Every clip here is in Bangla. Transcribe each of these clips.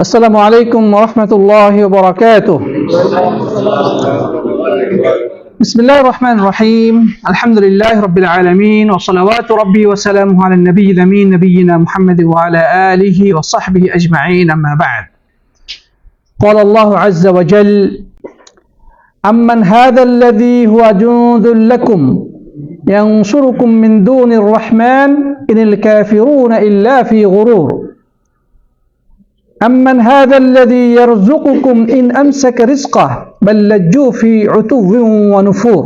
السلام عليكم ورحمة الله وبركاته. بسم الله الرحمن الرحيم. الحمد لله رب العالمين وصلوات ربي وسلامه على النبي الأمين نبينا محمد وعلى آله وصحبه أجمعين أما بعد. قال الله عز وجل أمن هذا الذي هو جند لكم ينصركم من دون الرحمن إن الكافرون إلا في غرور. أمن هذا الذي يرزقكم إن أمسك رزقه بل لجوا في عتو ونفور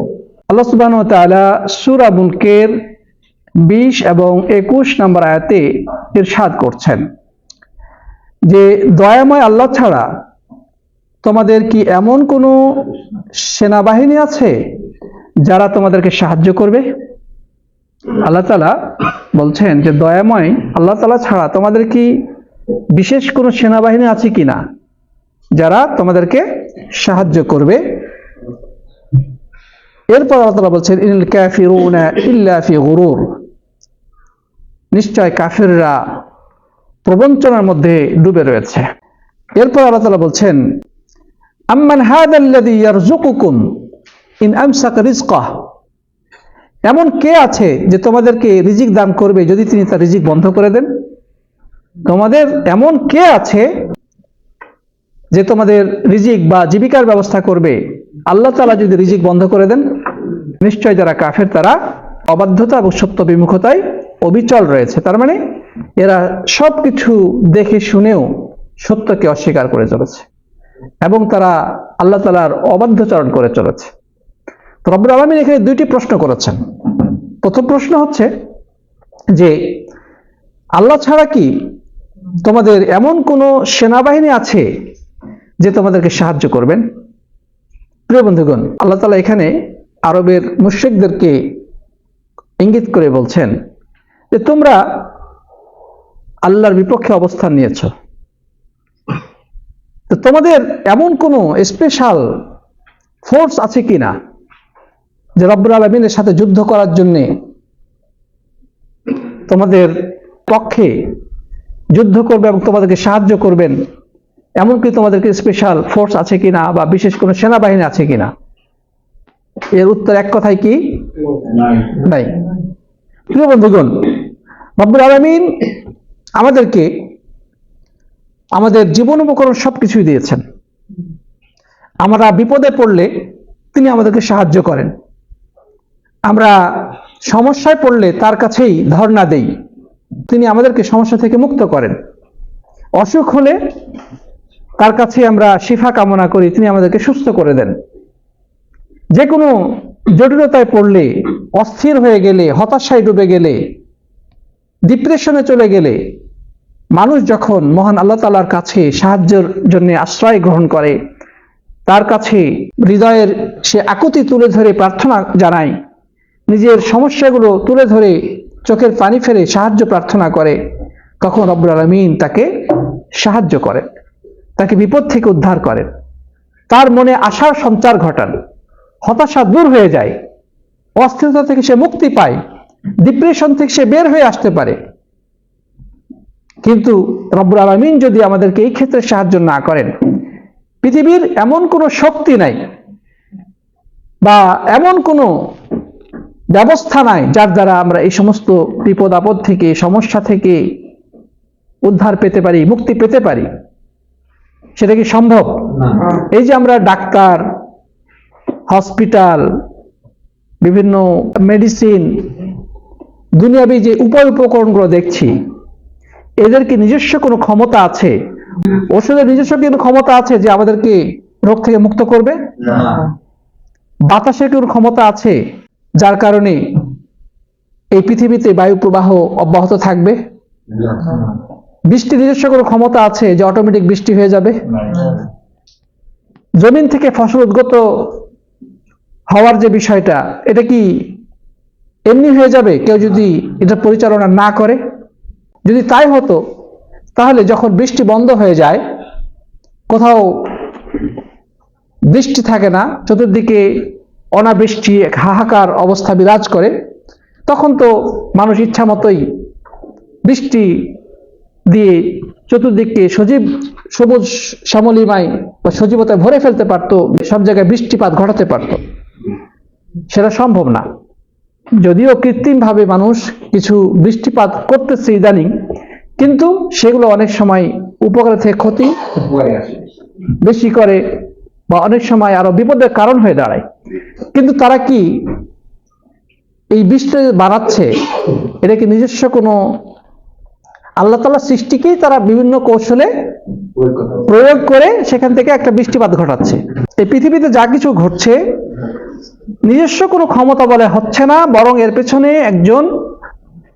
আল্লাহ সুবহান তাআলা সূরা মুলকের 20 এবং 21 নম্বর আয়াতে ইরশাদ করছেন যে দয়াময় আল্লাহ ছাড়া তোমাদের কি এমন কোনো সেনাবাহিনী আছে যারা তোমাদেরকে সাহায্য করবে আল্লাহ তালা বলছেন যে দয়াময় আল্লাহ তালা ছাড়া তোমাদের কি বিশেষ কোনো সেনাবাহিনী আছে কিনা যারা তোমাদেরকে সাহায্য করবে? এরপর তালা বলছেন নিশ্চয় কাফিররা প্রবঞ্চনার মধ্যে ডুবে রয়েছে। এরপর আল্লাহ তালা বলছেন, আম্মান ইয়ারযুকুকুম ইন আমসাক এমন কে আছে যে তোমাদেরকে রিজিক দান করবে যদি তিনি তার রিজিক বন্ধ করে দেন? তোমাদের এমন কে আছে যে তোমাদের রিজিক বা জীবিকার ব্যবস্থা করবে? আল্লাহ তালা যদি রিজিক বন্ধ করে দেন, নিশ্চয় যারা কাফের তারা অবাধ্যতা এবং সত্য বিমুখতায় অবিচল রয়েছে। তার মানে এরা সব কিছু দেখে শুনেও সত্যকে অস্বীকার করে চলেছে এবং তারা আল্লাহ তালার অবাধ্যচরণ করে চলেছে। তো রব্বুল আলমিন এখানে দুইটি প্রশ্ন করেছেন। প্রথম প্রশ্ন হচ্ছে যে, আল্লাহ ছাড়া কি তোমাদের এমন কোনো সেনাবাহিনী আছে যে তোমাদেরকে সাহায্য করবেন? প্রিয় বন্ধুগণ, আল্লাহ তালা এখানে আরবের মুশ্রিকদেরকে ইঙ্গিত করে বলছেন যে তোমরা আল্লাহর বিপক্ষে অবস্থান নিয়েছ। তো তোমাদের এমন কোনো স্পেশাল ফোর্স আছে কিনা যে রব্বুল আলমিনের সাথে যুদ্ধ করার জন্যে তোমাদের পক্ষে যুদ্ধ করবে এবং তোমাদেরকে সাহায্য করবেন। এমনকি তোমাদেরকে স্পেশাল ফোর্স আছে কিনা বা বিশেষ কোনো সেনাবাহিনী আছে কিনা? এর উত্তর এক কথায় কি? নাই। প্রিয় বন্ধুগণ, রব্বুল আলমিন আমাদেরকে আমাদের জীবন উপকরণ সব কিছুই দিয়েছেন। আমরা বিপদে পড়লে তিনি আমাদেরকে সাহায্য করেন। আমরা সমস্যায় পড়লে তার কাছেই ধর্ণা দেই। তিনি আমাদেরকে সমস্যা থেকে মুক্ত করেন। অসুখ হলে তার কাছে আমরা শিফা কামনা করি, তিনি আমাদেরকে সুস্থ করে দেন। যে কোনো জটিলতায় পড়লে, অস্থির হয়ে গেলে, হতাশায় ডুবে গেলে, ডিপ্রেশনে চলে গেলে, মানুষ যখন মহান আল্লাহ তালার কাছে সাহায্যের জন্য আশ্রয় গ্রহণ করে, তার কাছে হৃদয়ের সে আকুতি তুলে ধরে প্রার্থনা জানায়, নিজের সমস্যাগুলো তুলে ধরে চোখের পানি ফেলে সাহায্য প্রার্থনা করে, তখন রব্বুল আলমিন তাকে সাহায্য করেন, তাকে বিপদ থেকে উদ্ধার করেন। তার মনে আশার সঞ্চার ঘটান, হতাশা দূর হয়ে যায়, অস্থিরতা থেকে সে মুক্তি পায় ডিপ্রেশন থেকে সে বের হয়ে আসতে পারে। কিন্তু রব্বুল আলমিন যদি আমাদেরকে এই ক্ষেত্রে সাহায্য না করেন, পৃথিবীর এমন কোনো শক্তি নাই বা এমন কোনো ব্যবস্থা নাই যার দ্বারা আমরা এই সমস্ত বিপদ আপদ থেকে সমস্যা থেকে উদ্ধার পেতে পারি মুক্তি পেতে পারি। সেটা কি সম্ভব? এই যে আমরা ডাক্তার হসপিটাল বিভিন্ন মেডিসিন দুনিয়াবি যে উপায় উপকরণগুলো দেখছি এদের কি নিজস্ব কোনো ক্ষমতা আছে? ওষুধের নিজস্ব কোনো ক্ষমতা আছে যে আমাদেরকে রোগ থেকে মুক্ত করবে? বাতাসের কোনো ক্ষমতা আছে? যার কারণে এই পৃথিবীতে বায়ু প্রবাহ অব্যাহত থাকবে। বৃষ্টি নিজস্ব কোনো ক্ষমতা আছে যে অটোমেটিক বৃষ্টি হয়ে যাবে? জমিন থেকে ফসল উদ্গত হওয়ার যে বিষয়টা, এটা কি এমনি হয়ে যাবে? কেউ যদি এটা পরিচালনা না করে? যদি তাই হতো, তাহলে যখন বৃষ্টি বন্ধ হয়ে যায়, কোথাও বৃষ্টি থাকে না, চতুর্দিকে অনাবৃষ্টি এক হাহাকার অবস্থা বিরাজ করে। তখন তো মানুষ ইচ্ছা মতোই বৃষ্টি দিয়ে চতুর্দিককে সজীব সবুজ শ্যামলিমায় বা সজীবতায় ভরে ফেলতে পারতো সব জায়গায় বৃষ্টিপাত ঘটাতে পারতো। সেটা সম্ভব না। যদিও কৃত্রিমভাবে মানুষ কিছু বৃষ্টিপাত করতেছে ইদানিং কিন্তু সেগুলো অনেক সময় উপকারের থেকে ক্ষতি বেশি করে। বা অনেক সময় আরও বিপদের কারণ হয়ে দাঁড়ায়। কিন্তু তারা কি এই বৃষ্টি বানাচ্ছে এটা কি নিজস্ব কোনো আল্লাহ তালা সৃষ্টিকেই তারা বিভিন্ন কৌশলে প্রয়োগ করে সেখান থেকে একটা বৃষ্টিপাত ঘটাচ্ছে? এই পৃথিবীতে যা কিছু ঘটছে, নিজস্ব কোনো ক্ষমতা বলে হচ্ছে না, বরং এর পেছনে একজন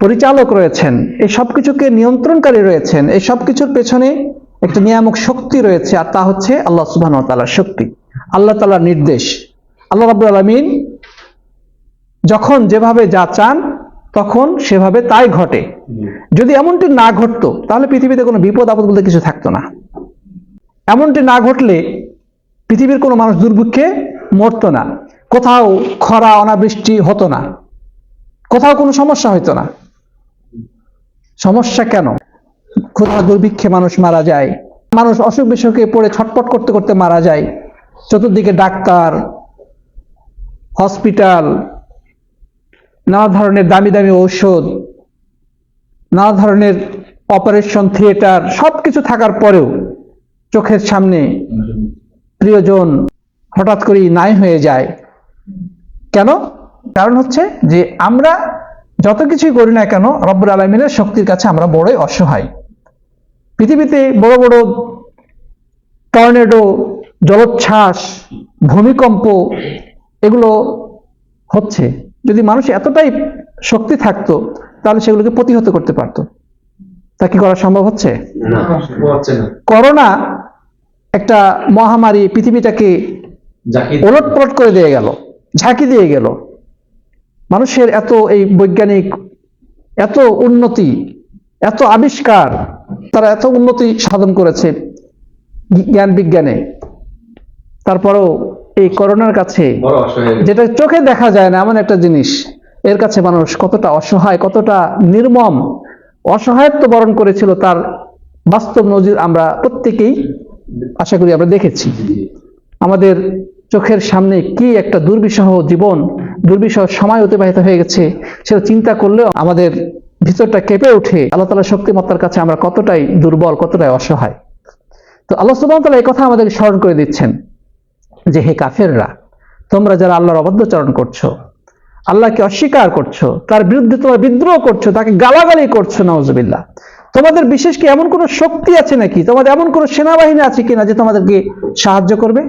পরিচালক রয়েছেন। এই সব কিছুকে নিয়ন্ত্রণকারী রয়েছেন। এই সব কিছুর পেছনে একটা নিয়ামক শক্তি রয়েছে, আর তা হচ্ছে আল্লাহ সুবাহ তালার শক্তি। আল্লাহ তালার নির্দেশ। আল্লাহ রাবুল আলমিন যখন যেভাবে যা চান, তখন সেভাবে তাই ঘটে। যদি এমনটি না ঘটতো, তাহলে পৃথিবীতে কোনো বিপদ আপদ বলতে কিছু থাকতো না। এমনটি না ঘটলে পৃথিবীর কোনো মানুষ দুর্ভিক্ষে মরতো না। কোথাও খরা, অনাবৃষ্টি হতো না। কোথাও কোনো সমস্যা হতো না। সমস্যা কেন? ক্ষুধা, দুর্ভিক্ষে মানুষ মারা যায়। মানুষ অসুখ বিসুখে পড়ে ছটপট করতে করতে মারা যায়। চতুর্দিকে ডাক্তার, হসপিটাল, নানা ধরনের দামি দামি ঔষধ, নানা ধরনের অপারেশন থিয়েটার সব কিছু থাকার পরেও চোখের সামনে প্রিয়জন হঠাৎ করেই নাই হয়ে যায়। কেন? কারণ হচ্ছে যে আমরা যত কিছুই করি না কেন, রব্বুল আলমিনের শক্তির কাছে আমরা বড়ই অসহায়। পৃথিবীতে বড় বড় টর্নেডো জলোচ্ছ্বাস ভূমিকম্প এগুলো হচ্ছে। যদি মানুষ এতটাই শক্তি থাকতো তাহলে সেগুলোকে প্রতিহত করতে পারতো। তা কি করা সম্ভব হচ্ছে? করোনা একটা মহামারী পৃথিবীটাকে ওলট পলট করে দিয়ে গেল ঝাঁকি দিয়ে গেল। মানুষের এত এই বৈজ্ঞানিক এত উন্নতি এত আবিষ্কার তারা এত উন্নতি সাধন করেছে জ্ঞান বিজ্ঞানে। তারপরেও এই করোনার কাছে যেটা চোখে দেখা যায় না এমন একটা জিনিস। এর কাছে মানুষ কতটা অসহায় কতটা নির্মম। অসহায়ত্ব বরণ করেছিল তার বাস্তব নজির আমরা প্রত্যেকেই আশা করি আমরা দেখেছি। আমাদের চোখের সামনে কি একটা দুর্বিষহ জীবন দুর্বিষহ সময় অতিবাহিত হয়ে গেছে সেটা চিন্তা করলেও আমাদের ভিতরটা কেঁপে ওঠে। আল্লাহ তালা শক্তিমত্তার কাছে আমরা কতটাই দুর্বল, কতটাই অসহায়। তো আল্লাহ সুবাহ তালা এই কথা আমাদেরকে স্মরণ করে দিচ্ছেন যে, হে কাফেররা, তোমরা যারা আল্লাহর অবাধ্যচরণ করছ, আল্লাহকে অস্বীকার করছ, তার বিরুদ্ধে তোমরা বিদ্রোহ করছ, তাকে গালাগালি করছ নওয়াজবিল্লাহ তোমাদের বিশেষ কি এমন কোনো শক্তি আছে নাকি? তোমাদের এমন কোনো সেনাবাহিনী আছে কিনা যে তোমাদেরকে সাহায্য করবে?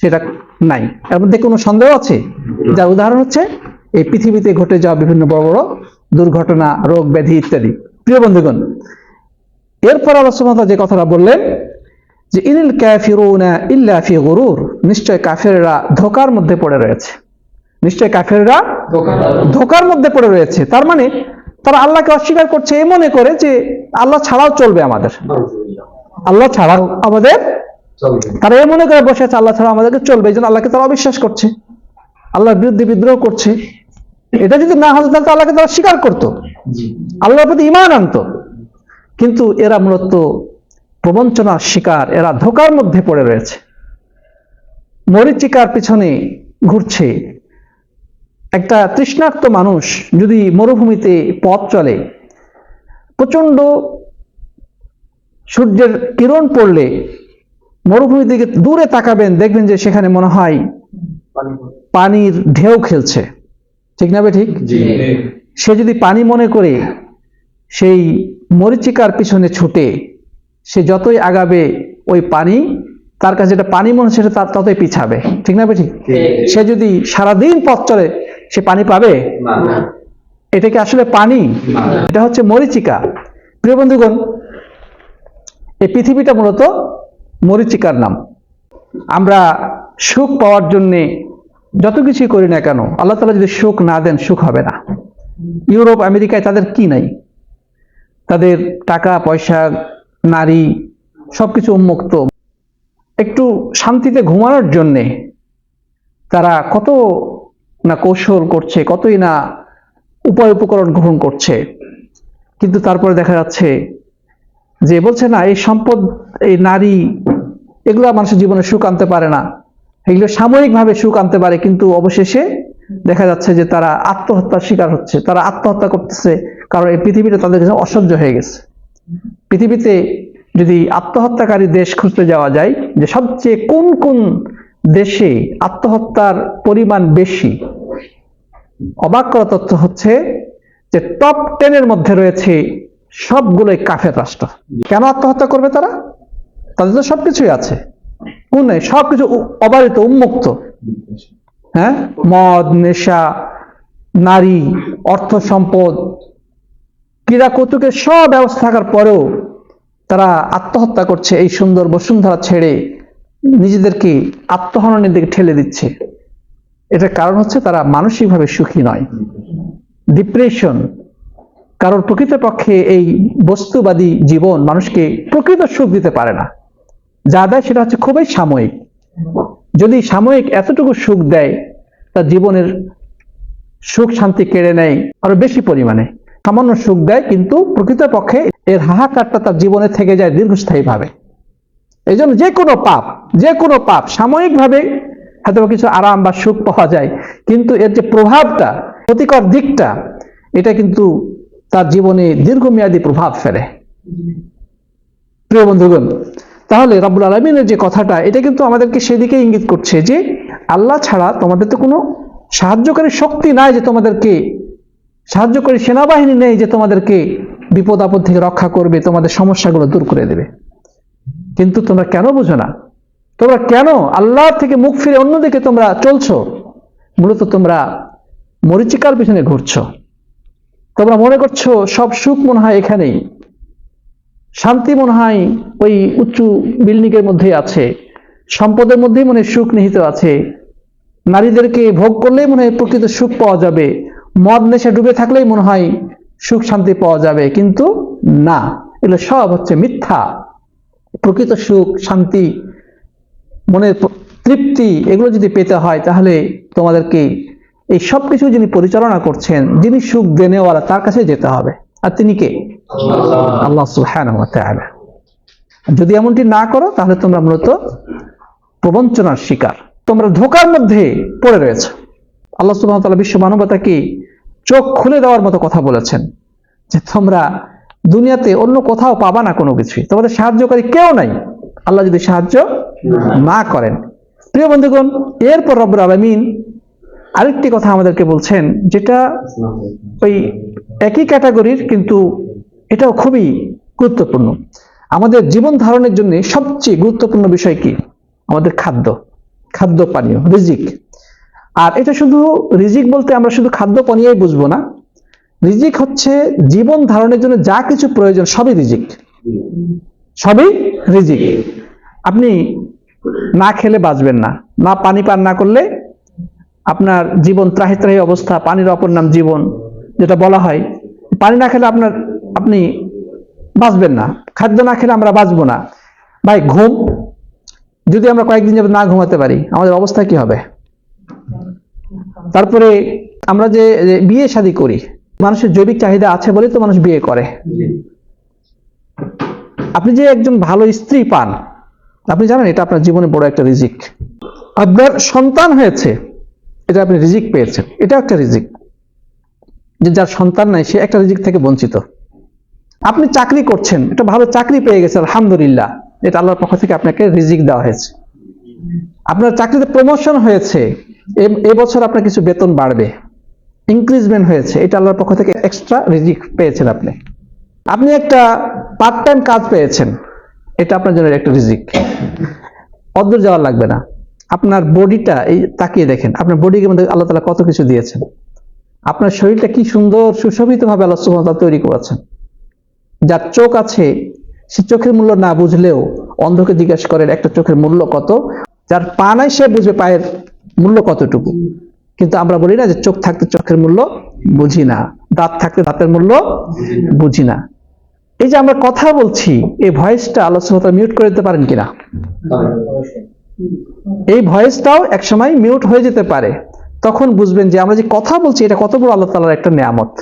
সেটা নাই। এর মধ্যে কোনো সন্দেহ আছে? যার উদাহরণ হচ্ছে, এই পৃথিবীতে ঘটে যাওয়া বিভিন্ন বড় বড় দুর্ঘটনা রোগ ব্যাধি ইত্যাদি। প্রিয় বন্ধুগণ এরপর তাআলা যে কথাটা বললেন যে ইনিল কাফিরুনা ইল্লা ফি গুরুর নিশ্চয় কাফেররা ধোকার মধ্যে পড়ে রয়েছে। নিশ্চয় কাফেররা ধোকার মধ্যে পড়ে রয়েছে। তার মানে তারা আল্লাহকে অস্বীকার করছে এ মনে করে যে আল্লাহ ছাড়াও চলবে আমাদের। আল্লাহ ছাড়াও আমাদের তারা এ মনে করে বসে আছে আল্লাহ ছাড়া আমাদেরকে চলবে এই জন্য আল্লাহকে তারা অবিশ্বাস করছে। আল্লাহর বিরুদ্ধে বিদ্রোহ করছে। এটা যদি না হতো তাহলে তো আল্লাহকে তারা স্বীকার করতো। আল্লাহর প্রতি ইমান আনতো। কিন্তু এরা মূলত প্রবঞ্চনার শিকার এরা ধোকার মধ্যে পড়ে রয়েছে। মরিচিকার পিছনে ঘুরছে। একটা তৃষ্ণার্ত মানুষ যদি মরুভূমিতে পথ চলে প্রচণ্ড সূর্যের কিরণ পড়লে মরুভূমির দিকে দূরে তাকাবেন দেখবেন যে সেখানে মনে হয় পানির ঢেউ খেলছে। ঠিক না ঠিক? সে যদি পানি মনে করে সেই মরিচিকার পিছনে ছুটে সে যতই আগাবে ওই পানি তার কাছে যেটা পানি মনে সেটা তার ততই পিছাবে। ঠিক না ঠিক? সে যদি সারাদিন পথ চলে সে পানি পাবে? এটা কি আসলে পানি? এটা হচ্ছে মরিচিকা। প্রিয় বন্ধুগণ এই পৃথিবীটা মূলত মরিচিকার নাম। আমরা সুখ পাওয়ার জন্যে যত কিছুই করি না কেন, আল্লাহ তালা যদি সুখ না দেন, সুখ হবে না। ইউরোপ, আমেরিকায় তাদের কি নাই? তাদের টাকা, পয়সা, নারী, সবকিছু উন্মুক্ত। একটু শান্তিতে ঘুমানোর জন্যে তারা কত না কৌশল করছে, কতই না উপায় উপকরণ গ্রহণ করছে। কিন্তু তারপরে দেখা যাচ্ছে যে বলছে না, এই সম্পদ, এই নারী, এগুলো মানুষের জীবনে সুখ আনতে পারে না। এগুলো সাময়িকভাবে সুখ আনতে পারে, কিন্তু অবশেষে দেখা যাচ্ছে যে তারা আত্মহত্যার শিকার হচ্ছে, তারা আত্মহত্যা করতেছে, কারণ এই পৃথিবীটা তাদের কাছে অসহ্য হয়ে গেছে। পৃথিবীতে যদি আত্মহত্যাকারী দেশ খুঁজতে যাওয়া যায়, যে সবচেয়ে কোন কোন দেশে আত্মহত্যার পরিমাণ বেশি, অবাক করা তথ্য হচ্ছে যে টপ টেনের মধ্যে রয়েছে সবগুলোই কাফের রাষ্ট্র। কেন আত্মহত্যা করবে তারা? তাদের তো সবকিছুই আছে। কোন সবকিছু অবারিত উন্মুক্ত। হ্যাঁ? মদ, নেশা, নারী, অর্থ সম্পদ, ক্রীড়া কৌতুকের সব ব্যবস্থা থাকার পরেও তারা আত্মহত্যা করছে এই সুন্দর বসুন্ধরা ছেড়ে নিজেদেরকে আত্মহননের দিকে ঠেলে দিচ্ছে। এটার কারণ হচ্ছে তারা মানসিকভাবে সুখী নয়। ডিপ্রেশন কারণ প্রকৃতপক্ষে এই বস্তুবাদী জীবন মানুষকে প্রকৃত সুখ দিতে পারে না। যা দেয় সেটা হচ্ছে খুবই সাময়িক। যদি সাময়িক এতটুকু সুখ দেয় তার জীবনের সুখ শান্তি কেড়ে নেয় আরও বেশি পরিমাণে। সামান্য সুখ দেয় কিন্তু প্রকৃতপক্ষে এর হাহাকারটা তার জীবনে থেকে যায় দীর্ঘস্থায়ী ভাবে এই জন্য যে কোনো পাপ, যে কোনো পাপ সাময়িকভাবে হয়তো কিছু আরাম বা সুখ পাওয়া যায়, কিন্তু এর যে প্রভাবটা, ক্ষতিকর দিকটা, এটা কিন্তু তার জীবনে দীর্ঘমেয়াদী প্রভাব ফেলে। প্রিয় বন্ধুগণ তাহলে রাব্বুল আলমিনের যে কথাটা, এটা কিন্তু আমাদেরকে সেদিকে ইঙ্গিত করছে যে আল্লাহ ছাড়া তোমাদের তো কোনো সাহায্যকারী শক্তি নাই যে তোমাদেরকে, সাহায্যকারী সেনাবাহিনী নেই যে তোমাদেরকে বিপদ আপদ থেকে রক্ষা করবে, তোমাদের সমস্যাগুলো দূর করে দেবে। কিন্তু তোমরা কেন বুঝো না? তোমরা কেন আল্লাহ থেকে মুখ ফিরে অন্যদিকে তোমরা চলছো? মূলত তোমরা মরিচিকার পিছনে ঘুরছো। তোমরা মনে করছ সব সুখ মনে হয় এখানেই। শান্তি মনে হয় ওই উঁচু বিল্ডিংয়ের মধ্যে আছে। সম্পদের মধ্যেই মনে সুখ নিহিত আছে। নারীদেরকে ভোগ করলেই মনে হয় প্রকৃত সুখ পাওয়া যাবে। মদ, নেশা ডুবে থাকলেই মনে হয় সুখ শান্তি পাওয়া যাবে। কিন্তু না, এগুলো সব হচ্ছে মিথ্যা। প্রকৃত সুখ, শান্তি, মনের তৃপ্তি এগুলো যদি পেতে হয়, তাহলে তোমাদেরকে এই সব কিছু যিনি পরিচালনা করছেন, যিনি সুখ দেনেওয়ালা, তার কাছে যেতে হবে। আর তিনি কে? আল্লাহ তাআলা। যদি এমনটি না করো, তাহলে তোমরা মূলত প্রবঞ্চনার শিকার। তোমরা ধোকার মধ্যে পড়ে রয়েছে। আল্লাহ সুবহানাহু বিশ্ব মানবতাকে চোখ খুলে দেওয়ার মতো কথা বলেছেন যে তোমরা দুনিয়াতে অন্য কোথাও পাবা না কোনো কিছুই। তোমাদের সাহায্যকারী কেউ নাই। আল্লাহ যদি সাহায্য না করেন। প্রিয় বন্ধুগণ, এরপর রব্বুল আলমিন আরেকটি কথা আমাদেরকে বলছেন, যেটা ওই একই ক্যাটাগরির কিন্তু এটাও খুবই গুরুত্বপূর্ণ। আমাদের জীবন ধারণের জন্য সবচেয়ে গুরুত্বপূর্ণ বিষয় কি? আমাদের খাদ্য। খাদ্য পানীয়, রিজিক। আর এটা শুধু রিজিক বলতে আমরা শুধু খাদ্য পানীয়ই বুঝব না। রিজিক হচ্ছে জীবন ধারণের জন্য যা কিছু প্রয়োজন সবই রিজিক। সবই রিজিক। আপনি না খেলে বাঁচবেন না। না পানি পান না করলে আপনার জীবন ত্রাহি ত্রাহি অবস্থা, পানির অপর নাম জীবন। যেটা বলা হয়, পানি না খেলে আপনার, আপনি বাঁচবেন না। খাদ্য না খেলে আমরা বাঁচবো না। ভাই, ঘুম, যদি আমরা কয়েকদিন যাবত না ঘুমাতে পারি, আমাদের অবস্থা কি হবে? তারপরে আমরা যে যে বিয়ে শাদী করি, মানুষের জৈবিক চাহিদা আছে বলেই তো মানুষ বিয়ে করে। আপনি যে একজন ভালো স্ত্রী পান, আপনি জানেন এটা আপনার জীবনে বড় একটা রিজিক। আপনার সন্তান হয়েছে, এটা আপনি রিজিক পেয়েছেন, এটা একটা রিজিক। যে যার সন্তান নাই, সে একটা রিজিক থেকে বঞ্চিত। আপনি চাকরি করছেন এটা ভালো চাকরি পেয়ে গেছেন, আলহামদুলিল্লাহ। এটা আল্লাহর পক্ষ থেকে আপনাকে রিজিক দেওয়া হয়েছে। আপনার চাকরিতে প্রমোশন হয়েছে এবছর আপনার কিছু বেতন বাড়বে। ইনক্রিজমেন্ট হয়েছে, এটা আল্লাহর পক্ষ থেকে এক্সট্রা রিজিক পেয়েছেন আপনি। আপনি একটা পার্ট টাইম কাজ পেয়েছেন, এটা আপনার জন্য একটা রিজিক। অদূর যাওয়া লাগবে না। আপনার বডিটা এই তাকিয়ে দেখেন, আপনার বডিকে মধ্যে আল্লাহ তালা কত কিছু দিয়েছেন। আপনার শরীরটা কি সুন্দর সুশোভিত ভাবে আল্লাহ তাআলা তৈরি করেছেন। যার চোখ আছে, সে চোখের মূল্য না বুঝলেও অন্ধকে জিজ্ঞাসা করেন, একটা চোখের মূল্য কত? যার পা নাই, সে বুঝবে পায়ের মূল্য কতটুকু। কিন্তু আমরা বলি না যে চোখ থাকতে চোখের মূল্য বুঝি না, দাঁত থাকতে দাঁতের মূল্য বুঝি না। এই যে আমরা কথা বলছি, এই ভয়েসটা আল্লাহ তাআলা মিউট করে দিতে পারেন কিনা? এই ভয়েসটাও একসময় মিউট হয়ে যেতে পারে। তখন বুঝবেন যে আমরা যে কথা বলছি এটা কত বড় আল্লাহ তালার একটা নিয়ামত।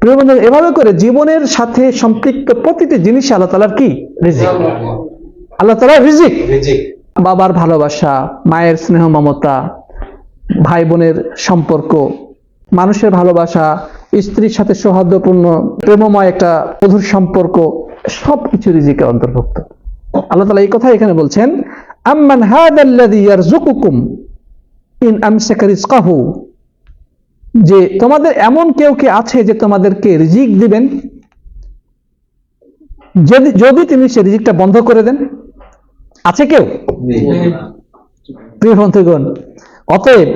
প্রিয় বন্ধু এভাবে করে জীবনের সাথে সম্পৃক্ত প্রতিটি জিনিস আল্লাহ তালার কি? রিজিক। আল্লাহ তালার রিজিক। বাবার ভালোবাসা মায়ের স্নেহ মমতা ভাই বোনের সম্পর্ক মানুষের ভালোবাসা স্ত্রীর সাথে সৌহার্দ্যপূর্ণ প্রেমময় একটা মধুর সম্পর্ক সবকিছু রিজিকের অন্তর্ভুক্ত। আল্লাহ তালা এই কথা এখানে বলছেন আম্মান হাদাল্লাযী ইয়ারযুকুকুম। ইন আমসাকা রিজকাহু যে তোমাদের এমন কেউ কি আছে যে তোমাদেরকে রিজিক দিবেন? যদি যদি তিনি সে রিজিকটা বন্ধ করে দেন আছে কেউ? নেই। প্রিয় বন্ধুগণ অতএব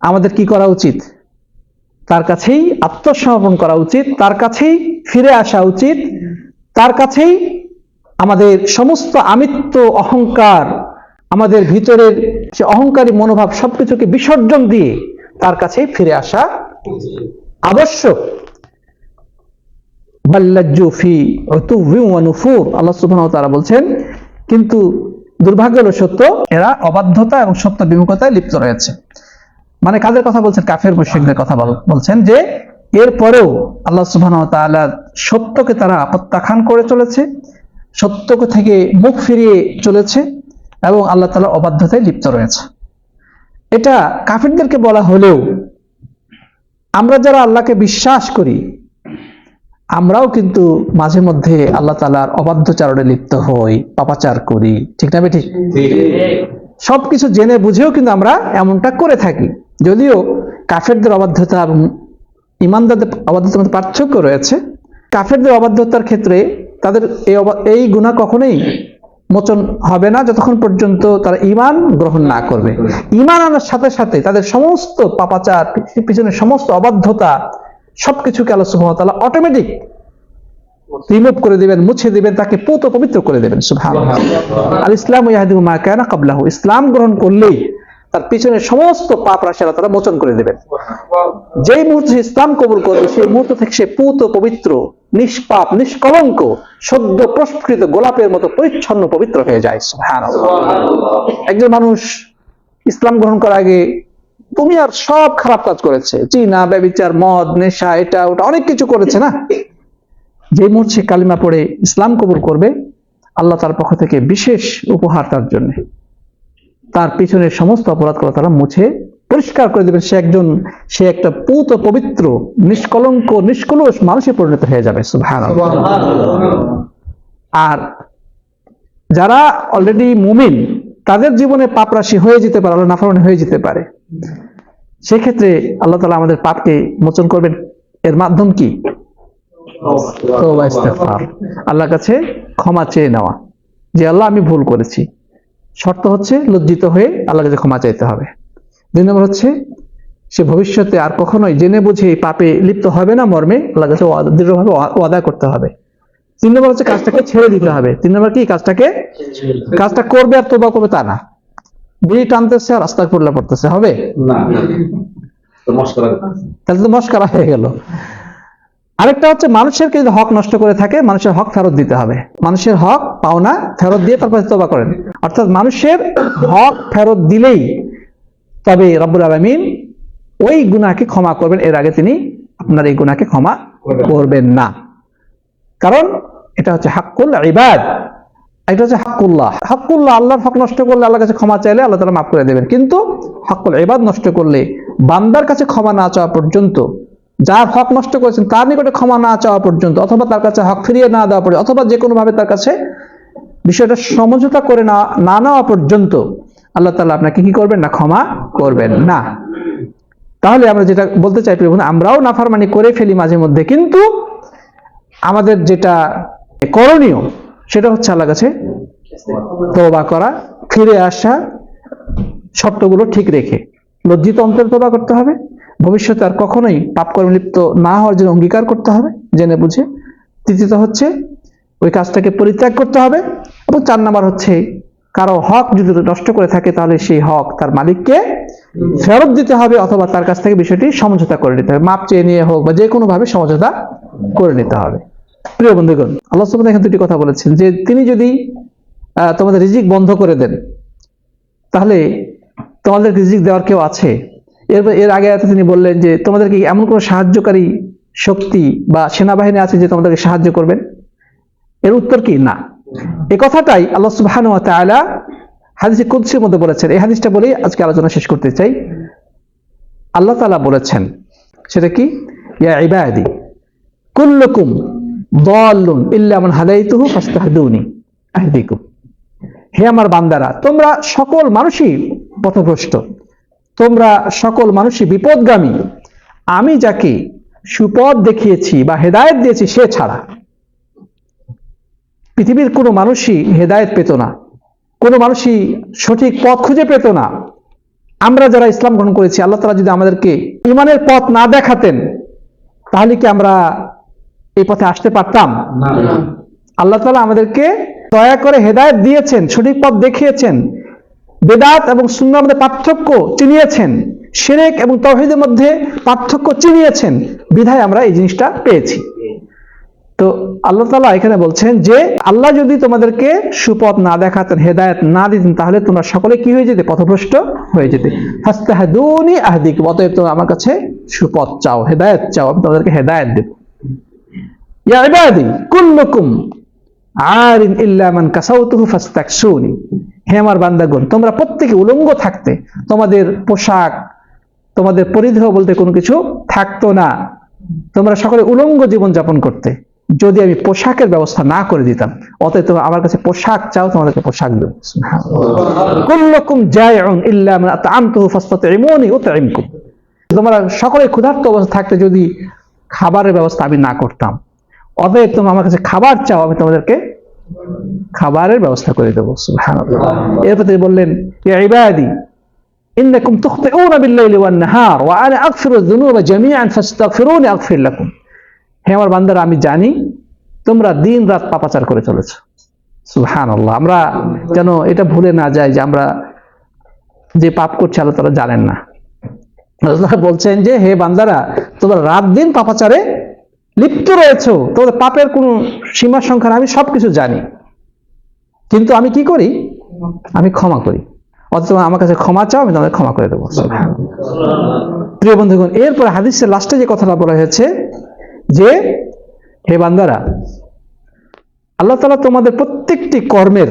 আমাদের কি করা উচিত? তার কাছেই আত্মসমর্পণ করা উচিত তার কাছেই ফিরে আসা উচিত তার কাছেই আমাদের সমস্ত আমিত্ব অহংকার আমাদের ভিতরের সে অহংকারী মনোভাব সবকিছুকে বিসর্জন দিয়ে তার কাছেই ফিরে আসা আবশ্যক। বলছেন, কিন্তু দুর্ভাগ্য সত্য, এরা অবাধ্যতা এবং সত্য বিমুখতায় লিপ্ত রয়েছে। মানে কাদের কথা বলছেন? কাফের কথা বলছেন যে, এরপরেও আল্লাহ ওয়া সত্যকে তারা প্রত্যাখ্যান করে চলেছে, সত্যকে থেকে মুখ ফিরিয়ে চলেছে। এবং আল্লাহ তাআলা অবাধ্যতায় লিপ্ত রয়েছে। এটা কাফিরদেরকে বলা হলেও আমরা যারা আল্লাহকে বিশ্বাস করি আমরাও কিন্তু মাঝে মধ্যে আল্লাহ তালার অবাধ্যচারণে লিপ্ত হই পাপাচার করি। ঠিক না বেঠিক? ঠিক। সবকিছু জেনে বুঝেও কিন্তু আমরা এমনটা করে থাকি। যদিও কাফেরদের অবাধ্যতা এবং ইমানদারদের অবাধ্যতার মধ্যে পার্থক্য রয়েছে। কাফেরদের অবাধ্যতার ক্ষেত্রে তাদের এই এই গুণা কখনোই মোচন হবে না যতক্ষণ পর্যন্ত তারা ইমান গ্রহণ না করবে। ইমান আনার সাথে সাথে তাদের সমস্ত পাপাচার, পিছনে সমস্ত অবাধ্যতা সবকিছুকে আল্লাহ ওয়া অটোমেটিক রিমুভ করে দেবেন, মুছে দেবেন, তাকে পুত পবিত্র করে দেবেন। সুভান আল ইসলাম ইয়াহদিমু মা কাবলাহ। ইসলাম গ্রহণ করলেই তার পিছনে সমস্ত পাপ রাশি তাআলা মোচন করে দেবেন। যেই মুহূর্তে ইসলাম কবুল করবে, সেই মুহূর্ত থেকে সে পুত, পবিত্র, নিষ্পাপ, নিষ্কলঙ্ক, সদ্য প্রস্ফুটিত গোলাপের মতো পরিচ্ছন্ন পবিত্র হয়ে যায়। একজন মানুষ ইসলাম গ্রহণ করার আগে তুমি আর সব খারাপ কাজ করেছে। চিনা, ব্যবিচার, মদ, নেশা, এটা, ওটা, অনেক কিছু করেছে না? যে মুহূর্তে কালিমা পড়ে ইসলাম কবুল করবে, আল্লাহ তার পক্ষ থেকে বিশেষ উপহার তার জন্য। তার পিছনের সমস্ত অপরাধ করে তারা মুছে পরিষ্কার করে দেবেন। সে একজন সে একটা পুত পবিত্র নিষ্কলঙ্ক নিষ্কলুষ মানুষে পরিণত হয়ে যাবে। আর যারা অলরেডি মুমিন তাদের জীবনে পাপ রাশি হয়ে যেতে পারে আল্লাহ নাফরমানি হয়ে যেতে পারে। সেক্ষেত্রে আল্লাহ তালা আমাদের পাপকে মোচন করবেন। এর মাধ্যম কি? আল্লাহর কাছে ক্ষমা চেয়ে নেওয়া। যে আল্লাহ আমি ভুল করেছি। শর্ত হচ্ছে লজ্জিত হয়ে আল্লাহর কাছে ক্ষমা চাইতে হবে। দুই নম্বর হচ্ছে সে ভবিষ্যতে আর কখনোই জেনে বুঝে এই পাপে লিপ্ত হবে না মর্মে আল্লাহর কাছে দৃঢ়ভাবে ওয়াদা করতে হবে। তিন নম্বর হচ্ছে কাজটাকে ছেড়ে দিতে হবে। তিন নম্বর কি? কাজটাকে কাজটা করবে আর তোবা করবে তা না। বিড়ি টানতেছে আর রাস্তা করলে পড়তেছে হবে? না তাহলে তো মস্কারা হয়ে গেল। আরেকটা হচ্ছে মানুষের যদি হক নষ্ট করে থাকে মানুষের হক ফেরত দিতে হবে। মানুষের হক পাওনা ফেরত দিয়ে তারপরে তোবা করেন। অর্থাৎ মানুষের হক ফেরত দিলেই তবে রব্বুল আলমিন ওই গুনাহকে ক্ষমা করবেন এর আগে তিনি আপনার এই গুনাহকে ক্ষমা করবেন না। কারণ এটা হচ্ছে হাক্কুল ইবাদ এটা হচ্ছে হাক্কুল্লাহ। হাক্কুল্লাহ আল্লাহর হক নষ্ট করলে আল্লাহর কাছে ক্ষমা চাইলে আল্লাহ তালা মাফ করে দেবেন। কিন্তু হাক্কুল ইবাদ নষ্ট করলে বান্দার কাছে ক্ষমা না চাওয়া পর্যন্ত যার হক নষ্ট করেছেন তার নিকটে ক্ষমা না চাওয়া পর্যন্ত অথবা তার কাছে হক ফিরিয়ে না দেওয়া পর্যন্ত অথবা যে কোনো ভাবে তার কাছে বিষয়টা সমঝোতা করে না নেওয়া পর্যন্ত আল্লাহ তালা আপনাকে কি করবেন না ক্ষমা করবেন না। তাহলে আমরা যেটা বলতে চাই বন্ধু, আমরাও নাফারমানি করে ফেলি মাঝে মধ্যে কিন্তু আমাদের যেটা করণীয় সেটা হচ্ছে আল্লাহ কাছে তওবা করা ফিরে আসা শর্তগুলো ঠিক রেখে। লজ্জিত অন্তর তবা করতে হবে। ভবিষ্যতে আর কখনোই পাপ কর্মে লিপ্ত না হওয়ার জন্য অঙ্গীকার করতে হবে, জেনে বুঝে। তৃতীয়ত হচ্ছে, ওই কাজটাকে পরিত্যাগ করতে হবে এবং চার নাম্বার হচ্ছে, কারও হক যদি নষ্ট করে থাকে তাহলে সেই হক তার মালিককে ফেরত দিতে হবে অথবা তার কাছ থেকে বিষয়টি সমঝোতা করে নিতে হবে। মাপ চেয়ে নিয়ে হোক বা যে কোনো ভাবে সমঝোতা করে নিতে হবে। প্রিয় বন্ধুগণ, আল্লাহ সুবহানাহু এখানে দুটি কথা বলেছেন যে, তিনি যদি তোমাদের রিজিক বন্ধ করে দেন, তাহলে তোমাদের রিজিক দেওয়ার কেউ আছে? এর এর আগে আয়াতে তিনি বললেন যে তোমাদের কি এমন কোনো সাহায্যকারী শক্তি বা সেনাবাহিনী আছে যে তোমাদেরকে সাহায্য করবেন এর উত্তর কি? না। এ কথাটাই আল্লাহ সুবহানাহু ওয়া তাআলা হাদিসে কুদসির মধ্যে বলেছেন। এই হাদিসটা বলেই আজকে আলোচনা শেষ করতে চাই। আল্লাহ তাআলা বলেছেন, সেটা কি? ইয়া ইবাদি, কুল্লুকুম দাল্লুন ইল্লা মান হাদাইতুহু ফাস্তাহদুনি আহদিকুম। হে আমার বান্দারা, তোমরা সকল মানুষই পথভ্রষ্ট। তোমরা সকল মানুষই বিপদগামী। আমি যাকে সুপথ দেখিয়েছি বা হেদায়েত দিয়েছি সে ছাড়া। পৃথিবীর কোনো মানুষই হেদায়েত পেত না। কোনো মানুষই সঠিক পথ খুঁজে পেত না। আমরা যারা ইসলাম গ্রহণ করেছি আল্লাহ তালা যদি আমাদেরকে ইমানের পথ না দেখাতেন তাহলে কি আমরা এই পথে আসতে পারতাম? আল্লাহ তালা আমাদেরকে দয়া করে হেদায়েত দিয়েছেন সঠিক পথ দেখিয়েছেন। বেদাত এবং সুন্নার মধ্যে পার্থক্য চিনিয়েছেন। শিরেক এবং তৌহিদের মধ্যে পার্থক্য চিনিয়েছেন। বিধায় আমরা এই জিনিসটা পেয়েছি। তো আল্লাহ তালা এখানে বলছেন যে, আল্লাহ যদি তোমাদেরকে সুপথ না দেখাতেন, হেদায়েত না দিতেন, তাহলে তোমরা সকলে কি হয়ে যেতে? পথভ্রষ্ট হয়ে যেতে। ফাস্তাহাদুনি আহদিক, অতএব তোমরা আমার কাছে সুপথ চাও, হেদায়েত চাও, আমি তোমাদেরকে হেদায়েত দেব। ইয়া কুল্লুকুম আরিন ইল্লা মান কাসাউতুহু ফাস্তাকসুনি। হে আমার বান্দাগণ, তোমরা প্রত্যেকে উলঙ্গ থাকতে, তোমাদের পোশাক, তোমাদের পরিধেয় বলতে কোনো কিছু থাকতো না। তোমরা সকলে উলঙ্গ জীবন যাপন করতে, যদি আমি পোশাকের ব্যবস্থা না করে দিতাম, অতএব তোমরা আমার কাছে পোশাক চাও তোমাদেরকে পোশাক দেব। কুল্লুকুম জায়উন ইল্লা ফাস্তাতঈমুনি উতঈমকুম তোমরা সকলে ক্ষুধার্ত অবস্থা থাকতে যদি খাবারের ব্যবস্থা আমি না করতাম, অতএব তোমরা আমার কাছে খাবার চাও, আমি তোমাদেরকে খাবারের ব্যবস্থা করে দেবো এরপর তিনি বললেন নাহার ওয়া আনা আগফিরু যুনুবা জামিআন ফাস্তাগফিরুনি হে আমার বান্দারা, আমি জানি তোমরা দিন রাত পাপাচার করে চলেছো। আমরা যেন এটা ভুলে না যাই যে আমরা যে পাপ করছি আল্লাহ তারা জানেন না। আল্লাহ বলছেন যে, হে বান্দারা, তোমরা রাত দিন পাপাচারে লিপ্ত রয়েছো। তোমাদের পাপের কোনো সীমা সংখ্যা আমি সবকিছু জানি। কিন্তু আমি কি করি? আমি ক্ষমা করি। অথচ আমার কাছে ক্ষমা চাও, আমি তোমাদের ক্ষমা করে দেবো। প্রিয় বন্ধুগণ, এরপরে হাদিসের লাস্টে যে কথাটা বলা হয়েছে, যে, হে বান্দারা, আল্লাহ তালা তোমাদের প্রত্যেকটি কর্মের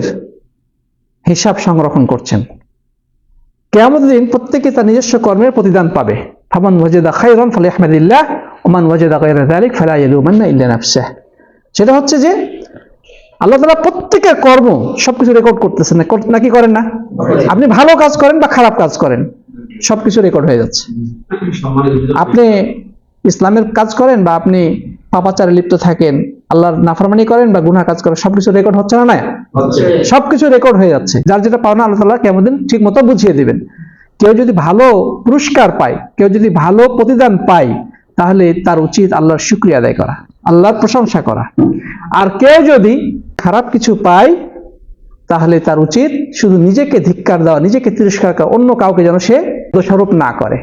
হিসাব সংরক্ষণ করছেন। কেমন দিন প্রত্যেকে তার নিজস্ব কর্মের প্রতিদান পাবে। ফামান ওয়াজেদা খাইরান ফালে আহমেদিল্লাহ ওমান ওয়াজেদা ফালা ইয়ালুমান্না ইল্লা নাফসাহ। সেটা হচ্ছে যে আল্লাহ তাআলা প্রত্যেকের কর্ম সবকিছু রেকর্ড করতেছেন। না নাকি করেন না? আপনি ভালো কাজ করেন বা খারাপ কাজ করেন সবকিছু রেকর্ড হয়ে যাচ্ছে। আপনি ইসলামের কাজ করেন বা আপনি পাপাচারে লিপ্ত থাকেন আল্লাহর নাফরমানি করেন বা গুনাহ কাজ করেন সবকিছু রেকর্ড হচ্ছে না না সবকিছু রেকর্ড হয়ে যাচ্ছে। যার যেটা পাওনা আল্লাহ তাআলা কেমন দিন ঠিক মতো বুঝিয়ে দিবেন। কেউ যদি ভালো পুরস্কার পায় কেউ যদি ভালো প্রতিদান পায় তাহলে তার উচিত আল্লাহর শুক্রিয়া আদায় করা আল্লাহর প্রশংসা করা। আর কেউ যদি খারাপ কিছু পায়, তাহলে তার উচিত শুধু নিজেকে ধিক্কার দেওয়া, নিজেকে তিরস্কার করা, অন্য কাউকে যেন সে দোষারোপ না করে।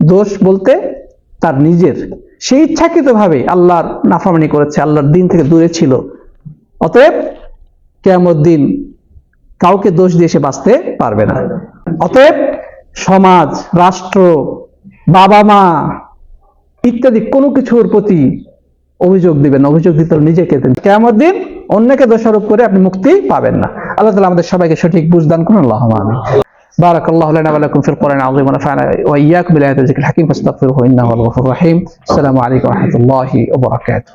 দোষ বলতে তার নিজের। সে ইচ্ছাকৃতভাবে আল্লাহর নাফরমানি করেছে, আল্লাহর দিন থেকে দূরে ছিল। অতএব কেয়ামত দিন কাউকে দোষ দিয়ে সে বাঁচতে পারবে না। অতএব সমাজ, রাষ্ট্র বাবা মা ইত্যাদি কোনো কিছুর প্রতি অভিযোগ দিবেন অভিযোগ দিতে হলে নিজেকে দেন কেমন দিন অন্যকে দোষারোপ করে আপনি মুক্তি পাবেন না আল্লাহ তালা আমাদের সবাইকে সঠিক বুঝদান করুন আল্লাহ আমি بارك الله لنا ولكم في القرآن العظيم ونفعنا وإياكم بالآيات والذكر الحكيم فاستغفروه إنه هو الغفور الرحيم السلام عليكم ورحمة الله وبركاته